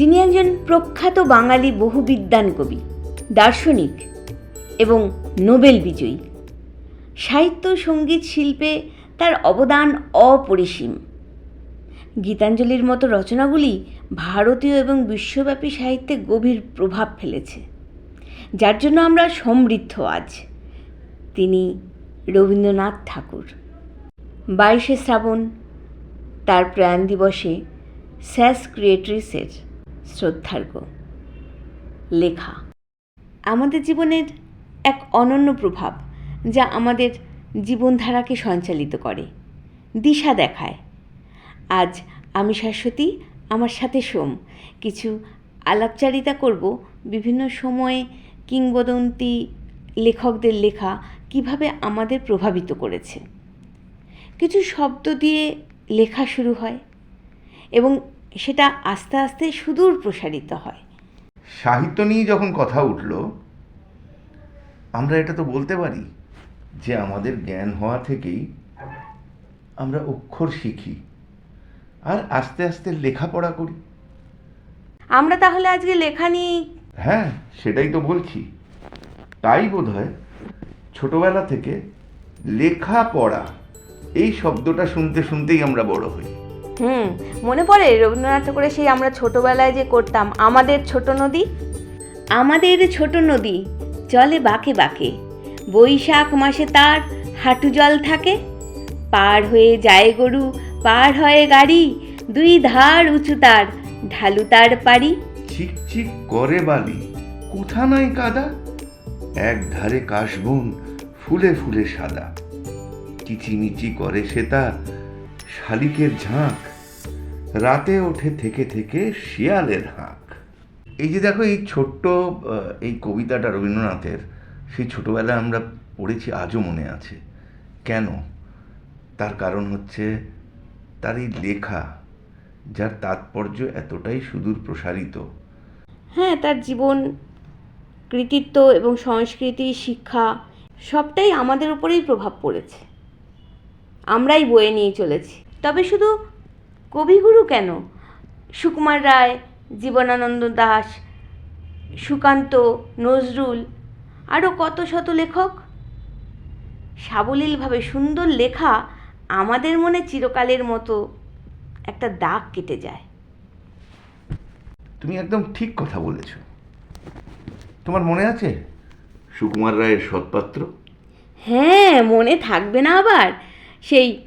যিনি একজন প্রখ্যাত বাঙালি বহুবিদ্যান কবি, দার্শনিক এবং নোবেল বিজয়ী। সাহিত্য সংগীত শিল্পে তার অবদান অপরিসীম। গীতাঞ্জলির মতো রচনাগুলি ভারতীয় এবং বিশ্বব্যাপী সাহিত্যে গভীর প্রভাব ফেলেছে, যার জন্য আমরা সমৃদ্ধ আজ। তিনি রবীন্দ্রনাথ ঠাকুর। বাইশে শ্রাবণ, তার প্রয়াণ দিবসে স্যাস ক্রিয়েটরিসের শ্রদ্ধার্ঘ। লেখা। আমাদের জীবনের এক অনন্য প্রভাব যা আমাদের জীবনধারাকে সঞ্চালিত করে, দিশা দেখায়। আজ আমি শাশ্বতী, আমার সাথে সোম। কিছু আলাপচারিতা করব বিভিন্ন সময়ে কিংবদন্তি লেখকদের লেখা কীভাবে আমাদের প্রভাবিত করেছে। কিছু শব্দ দিয়ে লেখা শুরু হয় এবং সেটা আস্তে আস্তে সুদূর প্রসারিত হয়। সাহিত্য নিয়ে যখন কথা উঠল আমরা এটা তো বলতে পারি যে আমাদের জ্ঞান হওয়া থেকেই আমরা অক্ষর শিখি আর আস্তে আস্তে লেখাপড়া করি। আমরা তাহলে আজকে লেখা নিয়ে হ্যাঁ সেটাই তো বলছি। তাই বোধ হয় ছোটবেলা থেকে লেখাপড়া এই শব্দটা শুনতে শুনতেই আমরা বড় হই। হুম মনে পড়ে রবীন্দ্রনাথ ঠাকুরের সেই আমরা ছোটবেলায় যে করতাম আমাদের ছোট নদী? আমাদের ছোট নদী জলে বাঁকে বাঁকে। বৈশাখ মাসে তার হাঁটু জল থাকে। পার হয়ে যায় গরু পার হয়ে গাড়ি। দুই ধার উঁচু তার ঢালু তার পারি চিকচিক করে বালি কোথা নাই কাদা? এক ধারে কাশবন ফুলে ফুলে সাদা। কিচিমিচি করে সে তা শালিকের ঝাঁক। রাতে ওঠে থেকে থেকে শিয়ালের হাঁক। এই যে দেখো, এই ছোট্ট এই কবিতাটা রবীন্দ্রনাথের, সেই ছোটোবেলায় আমরা পড়েছি, আজও মনে আছে। কেন? তার কারণ হচ্ছে, তার এই লেখা, যার তাৎপর্য এতটাই সুদূর প্রসারিত। হ্যাঁ তার জীবন, কৃতিত্ব এবং সংস্কৃতি, শিক্ষা, সবটাই আমাদের উপরেই প্রভাব পড়েছে। আমরাই বয়ে নিয়ে চলেছি। তবে শুধু কবিগুরু কেন? সুকুমার রায় জীবনানন্দ দাস সুকান্ত নজরুল আরও কত শত লেখক? সাবলীলভাবে সুন্দর লেখা আমাদের মনে চিরকালের মতো একটা দাগ কেটে যায়। তুমি একদম ঠিক কথা বলেছ। তোমার মনে আছে? সুকুমার রায়ের সৎপাত্র? হ্যাঁ মনে থাকবে না আবার। সেই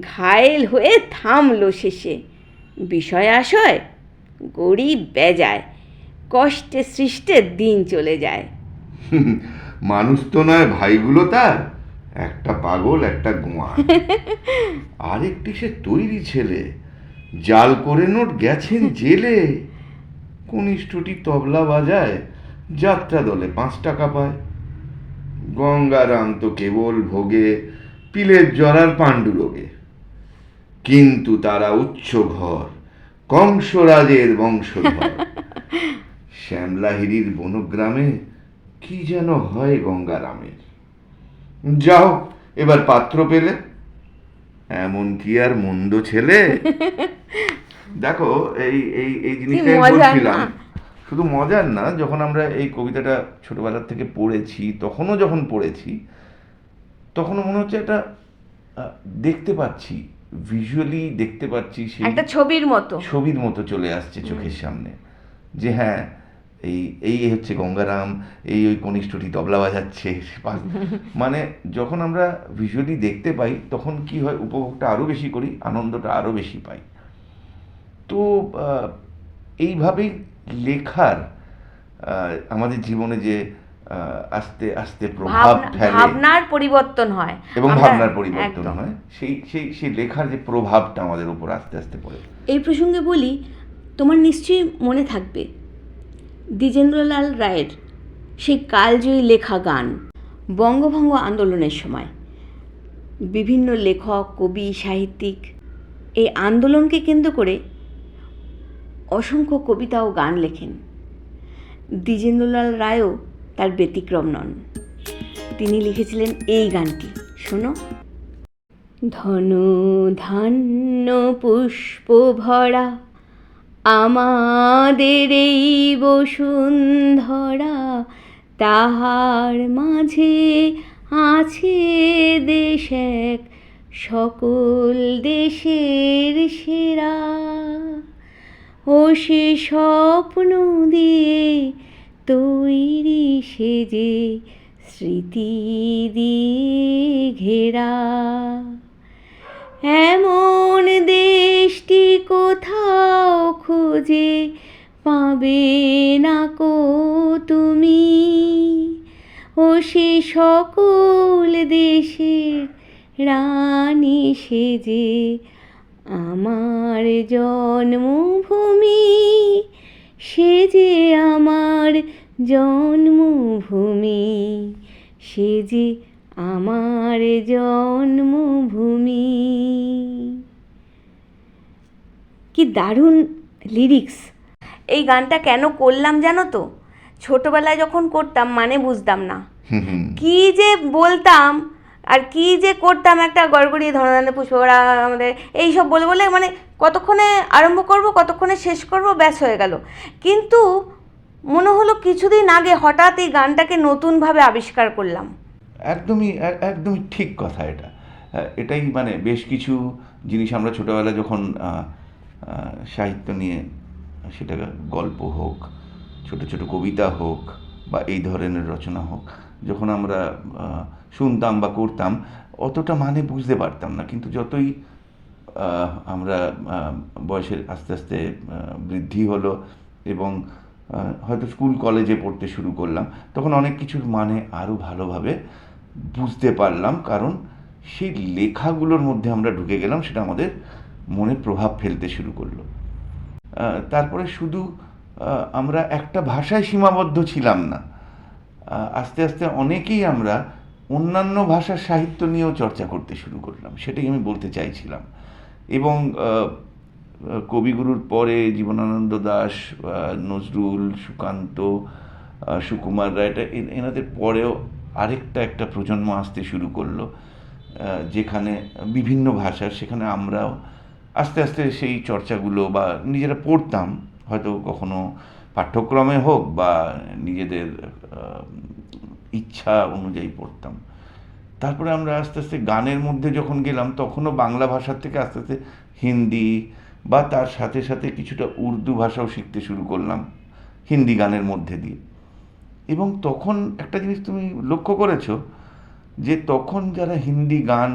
ঘায়েল হয়ে থামলো শেষে। বিষয় আশয় গরিব বেজায় কষ্টে সৃষ্টের দিন চলে যায়। মানুষ তো নয় ভাইগুলো তার। একটা পাগল একটা গোয়া। আরেকটি সে তৈরি ছেলে। জাল করে নোট গেছেন জেলে। কনিষ্ঠটি তবলা বাজায় যাত্রা দলে পাঁচ টাকা পায়। গঙ্গারাম তো কেবল ভোগে পিলের জরার পাণ্ডুরোগে। কিন্তু তারা উচ্চ ঘর কংসরাজের বংশধর। শ্যামলাহিরির বনগ্রামে কি যেন হয় গঙ্গারামের। যাও এবার পাত্র পেলে। এমন কি আর মন্দ ছেলে? দেখো এই এই এই জিনিসটা বলছিলাম। শুধু মজার না যখন আমরা এই কবিতাটা ছোটবেলার থেকে পড়েছি তখনও যখন পড়েছি তখনও মনে হচ্ছে আহ, দেখতে পাচ্ছি। ভিজুয়ালি দেখতে পাচ্ছি সেই একটা ছবির মতো। ছবির মতো চলে আসছে চোখের সামনে। যে হ্যাঁ এই এই হচ্ছে গঙ্গারাম এই ওই কনিষ্ঠটি তবলা বাজাচ্ছে। মানে যখন আমরা ভিজুয়ালি দেখতে পাই তখন কি হয় উপভোগটা আরও বেশি করি আনন্দটা আরও বেশি পাই। তো এইভাবেই লেখার আমাদের জীবনে যে আস্তে আস্তে প্রভাব ফেলে। ভাবনার পরিবর্তন হয়। এবং ভাবনার পরিবর্তন হয়। সেই সেই সেই লেখার যে প্রভাবটা আমাদের উপর আস্তে আস্তে পড়ে। এই প্রসঙ্গে বলি তোমার নিশ্চয়ই মনে থাকবে দ্বিজেন্দ্রলাল রায়ের সেই কালজয়ী লেখা গান বঙ্গভঙ্গ আন্দোলনের সময়। বিভিন্ন লেখক কবি সাহিত্যিক এই আন্দোলনকে কেন্দ্র করে অসংখ্য কবিতা ও গান লেখেন। দ্বিজেন্দ্রলাল রায়ও তার ব্যতিক্রম নন। তিনি লিখেছিলেন এই গানটি। শোনো। ধন ধান্য পুষ্প ভরা আমাদের এই বসুন্ধরা, তাহার মাঝে আছে দেশ এক, সকল দেশের সেরা। ও সে স্বপ্ন দিয়ে তৈরি সেজে স্মৃতি দিয়ে ঘেরা। এমন দেশটি কোথাও খুঁজে পাবে না কো তুমি? ও সে সকল দেশের রানী সেজে আমার জন্মভূমি। সে যে আমার জন্মভূমি সে যে আমার জন্মভূমি। কি দারুণ লিরিক্স এই গানটা কেন করলাম জানো তো? ছোটবেলায় যখন করতাম মানে বুঝতাম না। কি যে বলতাম আর কি যে করতাম একটা গড়গড়িয়ে ধনধান্য পুষ্পরা আমাদের, এইসব বলে বলে মানে কতক্ষণে আরম্ভ করব, কতক্ষণে শেষ করব, ব্যাস হয়ে গেল। কিন্তু মনে হলো কিছুদিন আগে হঠাৎ এই গানটাকে নতুনভাবে আবিষ্কার করলাম। একদমই একদমই ঠিক কথা এটা। এটাই মানে বেশ কিছু জিনিস আমরা ছোটোবেলায় যখন সাহিত্য নিয়ে সেটা গল্প হোক, ছোট ছোট কবিতা হোক বা এই ধরনের রচনা হোক। যখন আমরা শুনতাম বা করতাম, অতটা মানে বুঝতে পারতাম না। কিন্তু যতই আমরা বয়সের আস্তে আস্তে বৃদ্ধি হলো এবং হয়তো স্কুল, কলেজে পড়তে শুরু করলাম, তখন অনেক কিছুর মানে আরও ভালোভাবে বুঝতে পারলাম। কারণ সেই লেখাগুলোর মধ্যে আমরা ঢুকে গেলাম, সেটা আমাদের মনে প্রভাব ফেলতে শুরু করল। তারপরে শুধু আমরা একটা ভাষায় সীমাবদ্ধ ছিলাম না। আস্তে আস্তে অনেকেই আমরা অন্যান্য ভাষার সাহিত্য নিয়েও চর্চা করতে শুরু করলাম, সেটাই আমি বলতে চাইছিলাম। এবং কবিগুরুর পরে জীবনানন্দ দাস নজরুল, সুকান্ত সুকুমার রায়টা এনাদের পরেও আরেকটা একটা প্রজন্ম আসতে শুরু করল যেখানে বিভিন্ন ভাষার, সেখানে আমরাও আস্তে আস্তে সেই চর্চাগুলো বা নিজেরা পড়তাম। হয়তো কখনো পাঠ্যক্রমে হোক বা নিজেদের ইচ্ছা অনুযায়ী পড়তাম। তারপরে আমরা আস্তে আস্তে গানের মধ্যে যখন গেলাম, তখনও বাংলা ভাষার থেকে আস্তে আস্তে হিন্দি বা তার সাথে সাথে কিছুটা উর্দু ভাষাও শিখতে শুরু করলাম, হিন্দি গানের মধ্যে দিয়ে। এবং তখন একটা জিনিস তুমি লক্ষ্য করেছ যে তখন যারা হিন্দি গান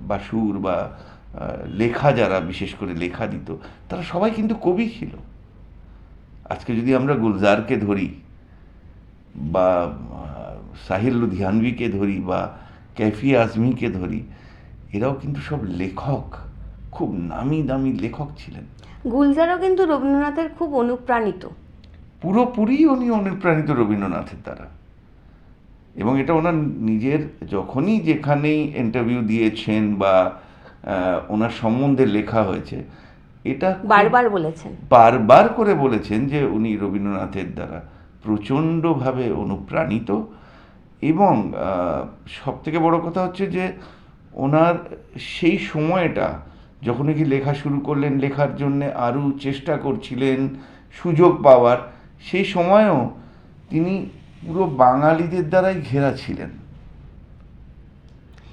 বা সুর বা লেখা যারা বিশেষ করে লেখা দিত তারা সবাই কিন্তু কবি ছিল। আজকে যদি আমরা গুলজারকে ধরি বা সাহির লুধিয়ানভিকে ধরি বা ক্যাফি আজমিকে ধরি এরাও কিন্তু সব লেখক। খুব নামি দামি লেখক ছিলেন। গুলজারও কিন্তু রবীন্দ্রনাথের খুব অনুপ্রাণিত। পুরোপুরি উনি অনুপ্রাণিত রবীন্দ্রনাথের দ্বারা। এবং এটা ওনার নিজের যখনই যেখানেই ইন্টারভিউ দিয়েছেন বা ওনার সম্বন্ধে লেখা হয়েছে। এটা বারবার বলেছেন। বারবার করে বলেছেন যে উনি রবীন্দ্রনাথের দ্বারা প্রচণ্ডভাবে অনুপ্রাণিত এবং সব থেকে বড় কথা হচ্ছে যে ওনার সেই সময়টা যখন কি লেখা শুরু করলেন লেখার জন্য আরও চেষ্টা করছিলেন সুযোগ পাওয়ার সেই সময়েও তিনি পুরো বাঙালিদের দ্বারাই ঘেরা ছিলেন।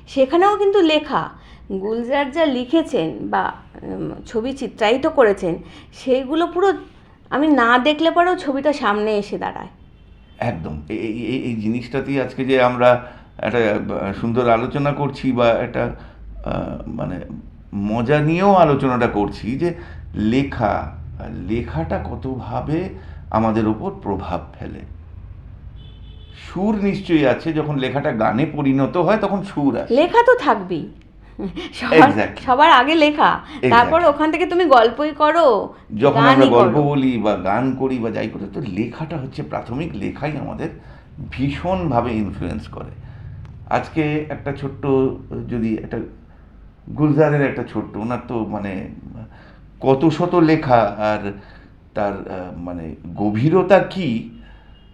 সেখানেও কিন্তু লেখা গুলজার যা লিখেছেন বা ছবি চিত্রায়িত করেছেন সেইগুলো পুরো আমি না দেখলে পরেও ছবিটা সামনে এসে দাঁড়ায়। একদম। এই এই- জিনিসটাতেই আজকে যে আমরা একটা সুন্দর আলোচনা করছি বা একটা মানে মজা নিয়েও আলোচনাটা করছি যে লেখা লেখাটা কতভাবে আমাদের ওপর প্রভাব ফেলে। সুর নিশ্চয়ই আছে যখন লেখাটা গানে পরিণত হয় তখন সুর আসে। লেখা তো থাকবেই। সবার আগে লেখা। তারপর ওখান থেকে তুমি গল্পই করো যখন আমরা গল্প বলি বা গান করি বা যাই করি তো লেখাটা হচ্ছে প্রাথমিক লেখাই আমাদের ভীষণভাবে ইনফ্লুয়েন্স করে। আজকে একটা ছোট্ট যদি একটা গুলজারের একটা ছোট্ট ওনার তো মানে কত শত লেখা আর তার মানে গভীরতা কি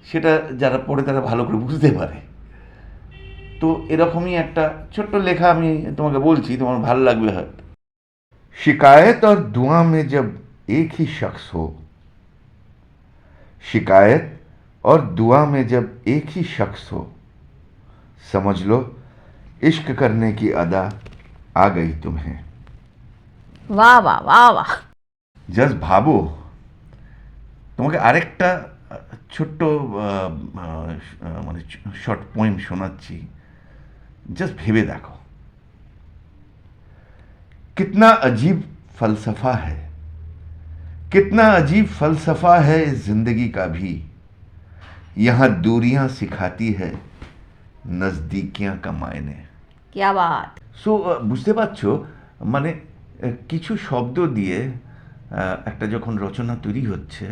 সেটা যারা পড়ে তারা ভালো করে বুঝতে পারে। তো এরকমই একটা ছোট্ট লেখা আমি তোমাকে বলছি তোমার ভালো লাগবে হয়তো शिकायत और दुआ में जब एक ही शख्स हो शिकायत और दुआ में जब एक ही शख्स हो समझ लो इश्क करने की अदा आ गई तुम्हें বাহ বাহ বাহ বাহ জাস্ট ভাবো তোমাকে আরেকটা আহ, ছোট্ট আহ, আহ, মানে শর্ট পোয়েম শোনাচ্ছি জাস্ট ভেবে দেখো कितना अजीब फलसफा है कितना अजीब फलसफा है इस जिंदगी का भी यहाँ दूरियां सिखाती है नज़दीकियां का मायने কিয়া বাত সো বুঝতে পারছো মানে আহ, কিছু শব্দ দিয়ে আহ, একটা যখন রচনা তৈরি হচ্ছে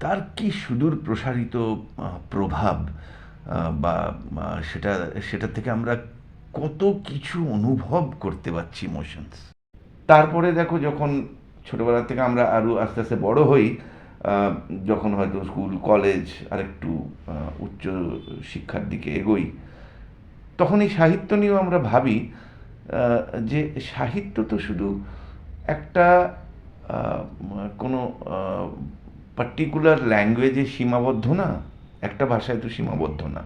তার কি সুদূর প্রসারিত আহ, প্রভাব আহ, বা সেটা সেটা থেকে আমরা কত কিছু অনুভব করতে পারছি ইমোশনস তারপরে দেখো যখন ছোটবেলা থেকে আমরা আরও আস্তে আস্তে বড় হই যখন হয়তো স্কুল কলেজ আরেকটু আহ, উচ্চ শিক্ষার দিকে এগোই তখন এই সাহিত্য নিয়েও আমরা ভাবি যে সাহিত্য তো শুধু একটা কোনো পার্টিকুলার ল্যাঙ্গুয়েজে সীমাবদ্ধ না। একটা ভাষায় তো সীমাবদ্ধ না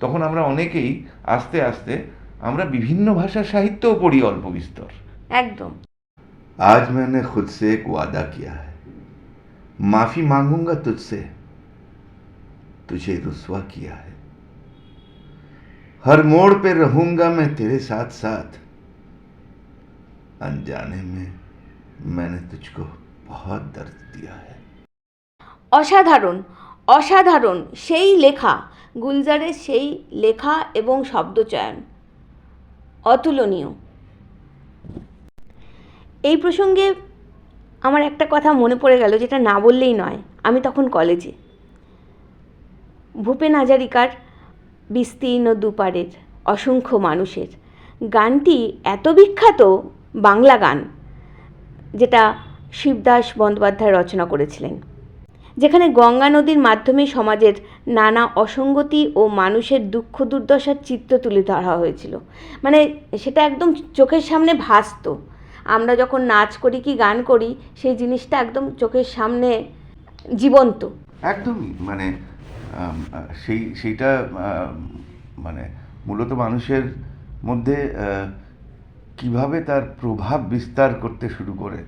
তখন আমরা অনেকেই আস্তে আস্তে আমরা বিভিন্ন ভাষার সাহিত্যও পড়ি অল্প বিস্তর একদম आज मैंने खुद से एक वादा किया है माफी मांगूंगा तुझसे तुझे रुसवा किया है हर मोड़ पे रहूंगा मैं तेरे साथ साथ अनजाने में मैंने तुझको बहुत दर्द दिया है অসাধারণ অসাধারণ, সেই লেখা গুলজারের সেই লেখা এবং শব্দচয়ন। অতুলনীয়। এই প্রসঙ্গে আমার একটা কথা মনে পড়ে গেল, যেটা না বললেই নয়। আমি তখন কলেজে। ভূপেন হাজারিকার বিস্তীর্ণ দুপারের, অসংখ্য মানুষের, গানটি এত বিখ্যাত বাংলা গান, যেটা শিবদাস বন্দ্যোপাধ্যায় রচনা করেছিলেন। যেখানে গঙ্গা নদীর মাধ্যমে সমাজের নানা অসঙ্গতি ও মানুষের দুঃখ দুর্দশার চিত্র তুলে ধরা হয়েছিল। মানে সেটা একদম চোখের সামনে ভাসত। আমরা যখন নাচ করি কি গান করি, সেই জিনিসটা একদম চোখের সামনে জীবন্ত। একদমই। মানে সেই, সেইটা মানে মূলত মানুষের মধ্যে কীভাবে তার প্রভাব বিস্তার করতে শুরু করে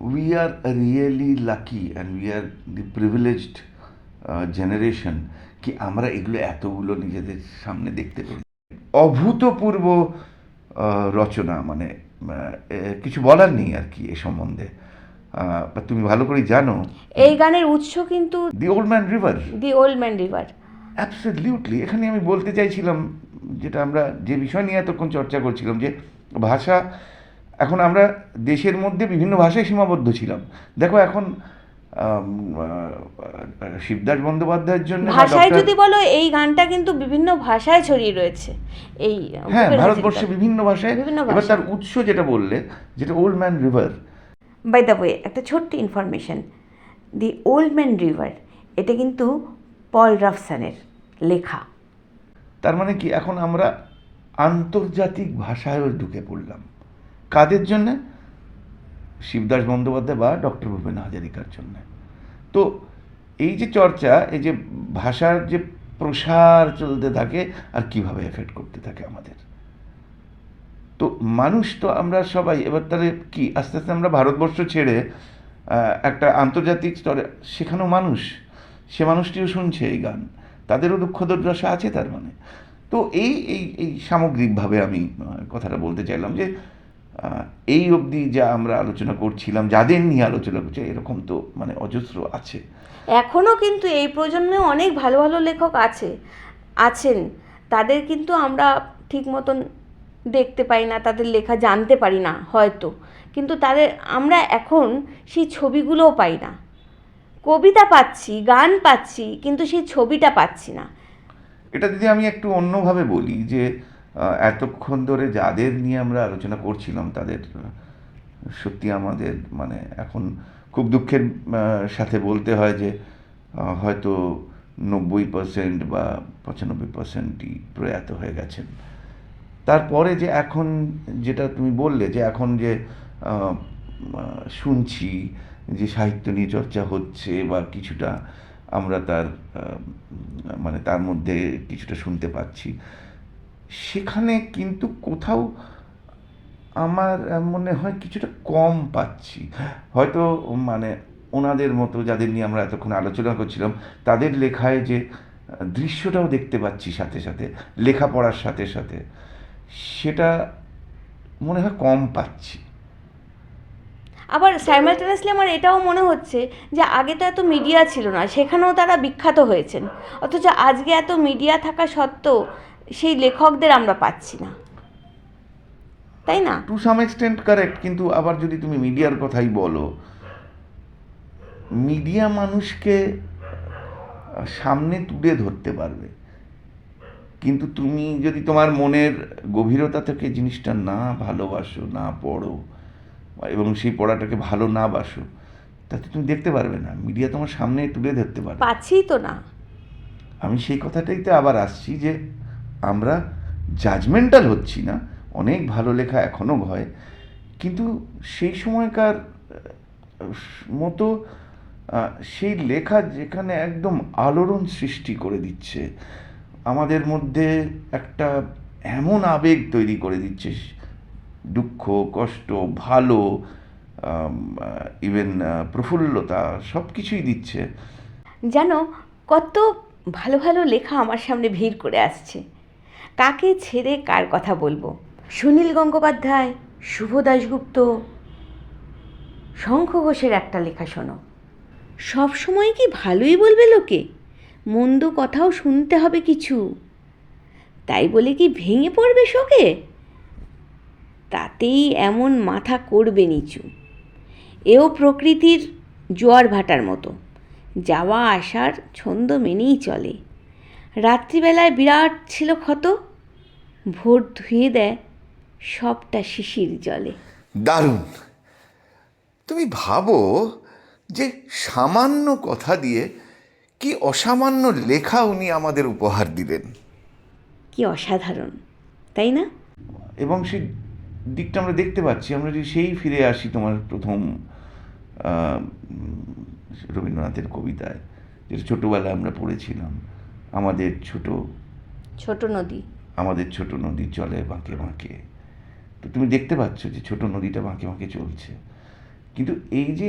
we are really lucky and we are the privileged generation কি আমরা এগুলো এতগুলো নিজেদের সামনে দেখতে পারি অভূতপূর্ব রচনা মানে কিছু বলার নেই আর কি এ সম্বন্ধে। তুমি ভালো করে জানো। এই গানের উৎস কিন্তু the old man river the old man river absolutely এখানে আমি বলতে চাইছিলাম যেটা আমরা যে বিষয় নিয়ে এতক্ষণ চর্চা করছিলাম যে ভাষা এখন আমরা দেশের মধ্যে বিভিন্ন ভাষায় সীমাবদ্ধ ছিলাম। দেখো এখন শিবদাস বন্দ্যোপাধ্যায়ের জন্য ভাষায় যদি বলো এই গানটা কিন্তু বিভিন্ন ভাষায় ছড়িয়ে রয়েছে। এই হ্যাঁ ভারতবর্ষে বিভিন্ন ভাষায়। এবার তার উৎস যেটা বললে যেটা old man river by the way একটা ছোট্ট information the old man river এটা কিন্তু পল রাফসানের লেখা। তার মানে কি এখন আমরা আন্তর্জাতিক ভাষায়ও ঢুকে পড়লাম। কাদের জন্য? শিবদাস বন্দ্যোপাধ্যায় বা ডক্টর ভূপেন হাজারিকার জন্য। তো এই যে চর্চা, এই যে ভাষার যে প্রসার চলতে থাকে আর কীভাবে এফেক্ট করতে থাকে আমাদের। তো মানুষ তো আমরা সবাই, এবার তাহলে কি, আস্তে আস্তে আমরা ভারতবর্ষ ছেড়ে একটা আন্তর্জাতিক স্তরে, সেখানেও মানুষ, সে মানুষটিও শুনছে এই গান। তাদেরও দুঃখ দুর্দশা আছে তার মানে। তো এই এই এই সামগ্রিকভাবে আমি কথাটা বলতে চাইলাম যে এই অবধি যা আমরা আলোচনা করছিলাম যাদের নিয়ে আলোচনা করছি এরকম তো মানে অজস্র আছে। এখনও কিন্তু এই প্রজন্মে অনেক ভালো ভালো লেখক আছে আছেন। তাদের কিন্তু আমরা ঠিক মতন দেখতে পাই না তাদের লেখা জানতে পারি না হয়তো। কিন্তু তাদের আমরা এখন সেই ছবিগুলোও পাই না। কবিতা পাচ্ছি গান পাচ্ছি কিন্তু সেই ছবিটা পাচ্ছি না। এটা যদি আমি একটু অন্যভাবে বলি যে এতক্ষণ ধরে যাদের নিয়ে আমরা আলোচনা করছিলাম, তাদের সত্যি আমাদের মানে এখন খুব দুঃখের সাথে বলতে হয় যে হয়তো নব্বই পার্সেন্ট বা পঁচানব্বই পার্সেন্টই প্রয়াত হয়ে গেছেন। তারপরে যে এখন যেটা তুমি বললে যে এখন যে শুনছি যে সাহিত্য নিয়ে চর্চা হচ্ছে বা কিছুটা আমরা তার মানে তার মধ্যে কিছুটা শুনতে পাচ্ছি সেখানে কিন্তু কোথাও আমার মনে হয় কিছুটা কম পাচ্ছি। হয়তো মানে ওনাদের মতো যাদের নিয়ে আমরা এতক্ষণ আলোচনা করছিলাম, তাদের লেখায় যে দৃশ্যটাও দেখতে পাচ্ছি সাথে সাথে, লেখাপড়ার সাথে সাথে, সেটা মনে হয় কম পাচ্ছি। আবার সাইমালটেনিয়াসলি আমার এটাও মনে হচ্ছে যে, আগে তো এত মিডিয়া ছিল না, সেখানেও তারা বিখ্যাত হয়েছেন। অথচ আজকে এত মিডিয়া থাকা সত্ত্বেও সেই লেখকদের আমরা পাচ্ছি না। তাই না? টু সাম এক্সটেন্ট কারেক্ট কিন্তু আবার যদি তুমি মিডিয়ার কথাই বলো মিডিয়া মানুষকে সামনে তুলে ধরতে পারবে। কিন্তু তুমি যদি তোমার মনের গভীরতা থেকে জিনিসটা না ভালোবাসো না পড়ো এবং সেই পড়াটাকে ভালো না বাসো তাতে তুমি দেখতে পারবে না। মিডিয়া তোমার সামনে তুলে ধরতে পারবে। পাচ্ছিই তো না। আমি সেই কথাটাই তো আবার আসছি যে আমরা জাজমেন্টাল হচ্ছি না। অনেক ভালো লেখা এখনও হয়। কিন্তু সেই সময়কার মতো সেই লেখা যেখানে একদম আলোড়ন সৃষ্টি করে দিচ্ছে, আমাদের মধ্যে একটা এমন আবেগ তৈরি করে দিচ্ছে, দুঃখ, কষ্ট, ভালো ইভেন প্রফুল্লতা সব কিছুই দিচ্ছে। জানো, কত ভালো ভালো লেখা আমার সামনে ভিড় করে আসছে। কাকে ছেড়ে কার কথা বলব? সুনীল গঙ্গোপাধ্যায়, শুভ দাশগুপ্ত, শঙ্খ ঘোষের একটা লেখা শোনো। সবসময় কি ভালোই বলবে লোকে? মন্দ কথাও শুনতে হবে কিছু। তাই বলে কি ভেঙে পড়বে শোকে? তাতেই এমন মাথা করবে নিচু। এও প্রকৃতির জোয়ার ভাটার মতো। যাওয়া আসার ছন্দ মেনেই চলে। রাত্রিবেলায় বিরাট ছিল ক্ষত। ভোর ধুয়ে দেয় সবটা শিশির জলে। দারুণ। তুমি ভাবো যে সামান্য কথা দিয়ে কি অসামান্য লেখা উনি আমাদের উপহার দিলেন। কি অসাধারণ তাই না? এবং সেই দিকটা আমরা দেখতে পাচ্ছি আমরা যদি সেই ফিরে আসি তোমার প্রথম রবীন্দ্রনাথের কবিতায় যেটা ছোটোবেলায় আমরা পড়েছিলাম আমাদের ছোট ছোট নদী। আমাদের ছোট নদী চলে বাঁকে বাঁকে। তো তুমি দেখতে পাচ্ছ যে ছোট নদীটা বাঁকে বাঁকে চলছে। কিন্তু এই যে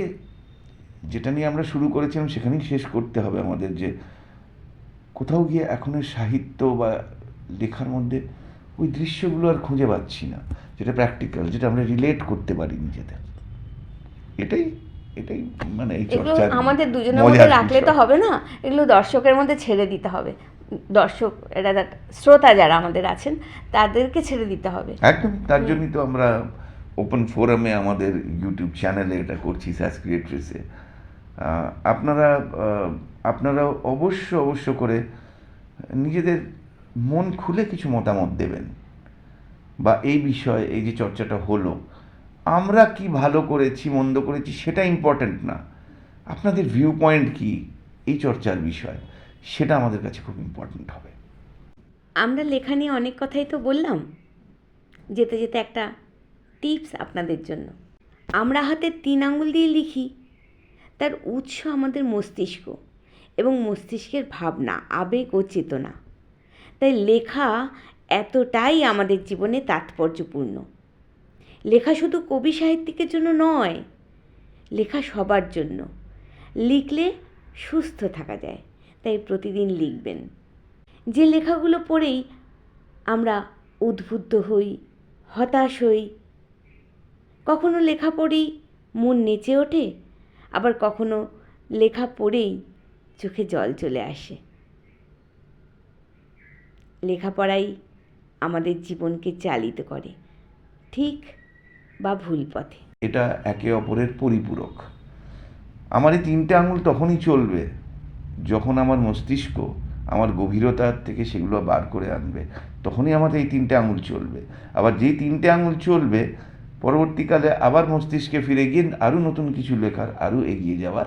যেটা নিয়ে আমরা শুরু করেছিলাম সেখানেই শেষ করতে হবে আমাদের যে কোথাও গিয়ে এখন সাহিত্য বা লেখার মধ্যে ওই দৃশ্যগুলো আর খুঁজে পাচ্ছি না। যেটা প্র্যাকটিক্যাল যেটা আমরা রিলেট করতে পারি নিজেদের। এটাই এটাই মানে আমাদের দুজনের মধ্যে রাখলে তো হবে না এগুলো দর্শকের মধ্যে ছেড়ে দিতে হবে। দর্শক শ্রোতা যারা আমাদের আছেন তাদেরকে ছেড়ে দিতে হবে। একদম তার জন্যই তো আমরা ওপেন ফোরামে আমাদের ইউটিউব চ্যানেলে এটা করছি স্যাস ক্রিয়েট্রেসে আপনারা আপনারা অবশ্য অবশ্য করে নিজেদের মন খুলে কিছু মতামত দেবেন। বা এই বিষয়ে এই যে চর্চাটা হলো আমরা কি ভালো করেছি মন্দ করেছি সেটা ইম্পর্ট্যান্ট না। আপনাদের ভিউ পয়েন্ট কী এই চর্চার বিষয়। সেটা আমাদের কাছে খুব ইম্পর্ট্যান্ট হবে। আমরা লেখা নিয়ে অনেক কথাই তো বললাম। যেতে যেতে একটা টিপস আপনাদের জন্য। আমরা হাতে তিন আঙুল দিয়ে লিখি, তার উৎস আমাদের মস্তিষ্ক এবং মস্তিষ্কের ভাবনা, আবেগ ও চেতনা। তাই লেখা এতটাই আমাদের জীবনে তাৎপর্যপূর্ণ। লেখা শুধু কবি সাহিত্যিকের জন্য নয়, লেখা সবার জন্য। লিখলে সুস্থ থাকা যায়। তাই প্রতিদিন লিখবেন। যে লেখাগুলো পড়েই আমরা উদ্বুদ্ধ হই, হতাশ হই, কখনো লেখা পড়েই মন নেচে ওঠে, আবার কখনো লেখা পড়েই চোখে জল চলে আসে। লেখাপড়াই আমাদের জীবনকে চালিত করে, ঠিক বা ভুল পথে। এটা একে অপরের পরিপূরক। আমার এই তিনটে আঙুল তখনই চলবে যখন আমার মস্তিষ্ক আমার গভীরতার থেকে সেগুলো বার করে আনবে তখনই আমার এই তিনটে আঙুল চলবে। আবার যেই তিনটে আঙুল চলবে পরবর্তীকালে আবার মস্তিষ্কে ফিরে গিয়ে আরও নতুন কিছু লেখার আরও এগিয়ে যাওয়ার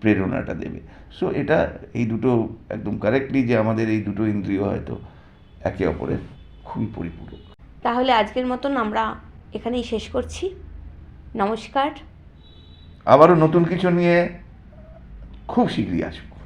প্রেরণাটা দেবে। সো এটা এই দুটো একদম কারেক্টলি যে আমাদের এই দুটো ইন্দ্রিয় হয়তো একে অপরের খুবই পরিপূরক। তাহলে আজকের মতন আমরা এখানেই শেষ করছি। নমস্কার। আবারও নতুন কিছু নিয়ে খুব শীঘ্রই আসব।